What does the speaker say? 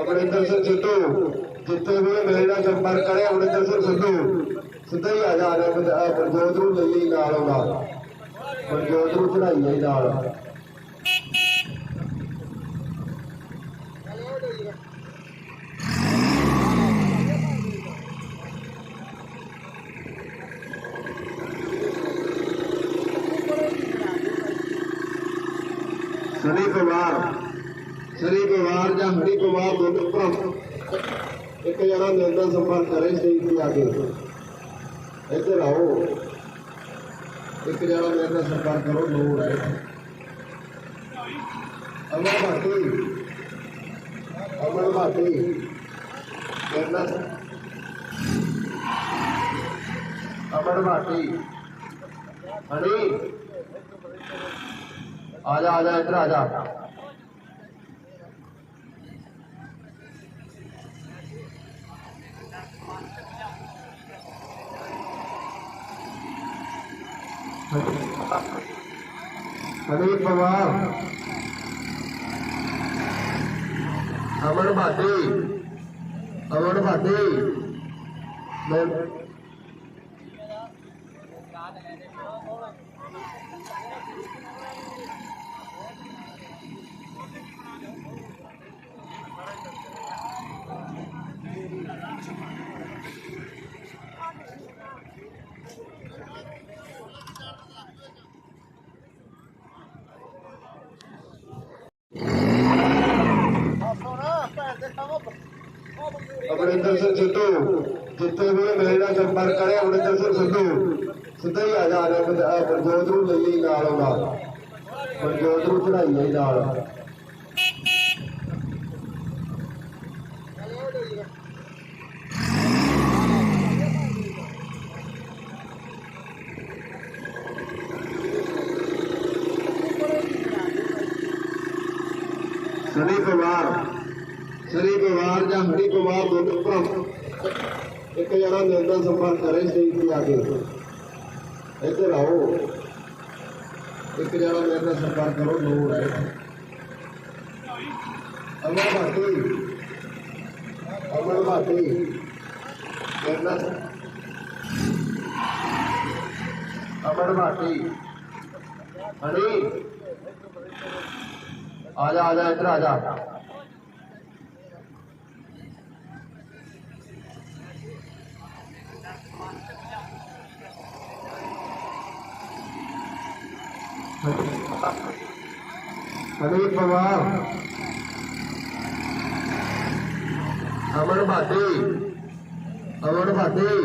ਅਮਰਿੰਦਰ ਸਿੰਘ ਸਿੱਧੂ ਜਿੱਥੇ ਵੀ ਇਹ ਮੇਰੇ ਨਾਲ ਸੰਪਰਕ ਕਰੇ ਅਮਰਿੰਦਰ ਸਿੰਘ ਸਿੱਧੂ ਸਿੱਧਾ ਹੀ ਆ ਜਾ ਰਿਹਾ ਮਨਜੋਤ ਨੂੰ ਲੈ ਲਈ ਨਾਲ ਉਹਦਾ ਮਨਜੋਤ ਨੂੰ ਚੜਾਈ ਹੈ ਨਾਲ ਸਨੀ ਕੁਮਾਰ ਸਨੀ ਕੁਮਾਰ ਜਾਂ ਹਰੀ ਕੁਮਾਰ ਦੋਨੋਂ ਭਰਾ ਇੱਕ ਜਣਾ ਮੇਰੇ ਨਾਲ ਸੰਪਰਕ ਕਰੇ ਸਟੇਜ ਤੇ ਆ ਕੇ ਇੱਧਰ ਆਓ ਇੱਕ ਜਣਾ ਮੇਰੇ ਨਾਲ ਸੰਪਰਕ ਕਰੋ ਲੋੜ ਹੈ ਅਮਰ ਭਾਟੀ ਅਮਰ ਭਾਟੀ ਮੇਰੇ ਨਾਲ ਅਮਰ ਭਾਟੀ ਹਣੀ ਆ ਜਾ ਆ ਜਾ प्रदीप पवार अमर भाटी अमर भाटी Thank you. ਭਾਟੀ ਮੈਂ ਅਮਰਿੰਦਰ ਸਿੰਘ ਸਿੱਧੂ ਜਿੱਥੇ ਵੀ ਇਹ ਮੇਰੇ ਨਾਲ ਸੰਪਰਕ ਕਰੇ ਅਮਰਿੰਦਰ ਸਿੰਘ ਸਿੱਧੂ ਸਿੱਧਾ ਹੀ ਆ ਜਾ ਰਿਹਾ ਮਨਜੋਤ ਨੂੰ ਲੈ ਲਈ ਨਾਲ ਉਹਦਾ ਮਨਜੋਤ ਨੂੰ ਚੜਾਈ ਹੈ ਨਾਲ ਸਨੀ ਕੁਮਾਰ ਸਨੀ ਕੁਮਾਰ ਜਾਂ ਹਰੀ ਕੁਮਾਰ ਦੋਨੋਂ ਭਰਾ ਇੱਕ ਜਣਾ ਮੇਰੇ ਨਾਲ ਸੰਪਰਕ ਕਰੇ ਸਟੇਜ ਤੇ ਆ ਕੇ ਇੱਧਰ ਆਓ ਇੱਕ ਜਣਾ ਮੇਰੇ ਨਾਲ ਸੰਪਰਕ ਕਰੋ ਲੋੜ ਹੈ ਅਮਰ ਭਾਟੀ ਅਮਰ ਭਾਟੀ ਮੇਰੇ ਨਾਲ ਅਮਰ ਭਾਟੀ ਹਣੀ ਆ ਜਾ ਆ ਜਾ અનિલ પવાર અમર ભાટી અમર ભાટી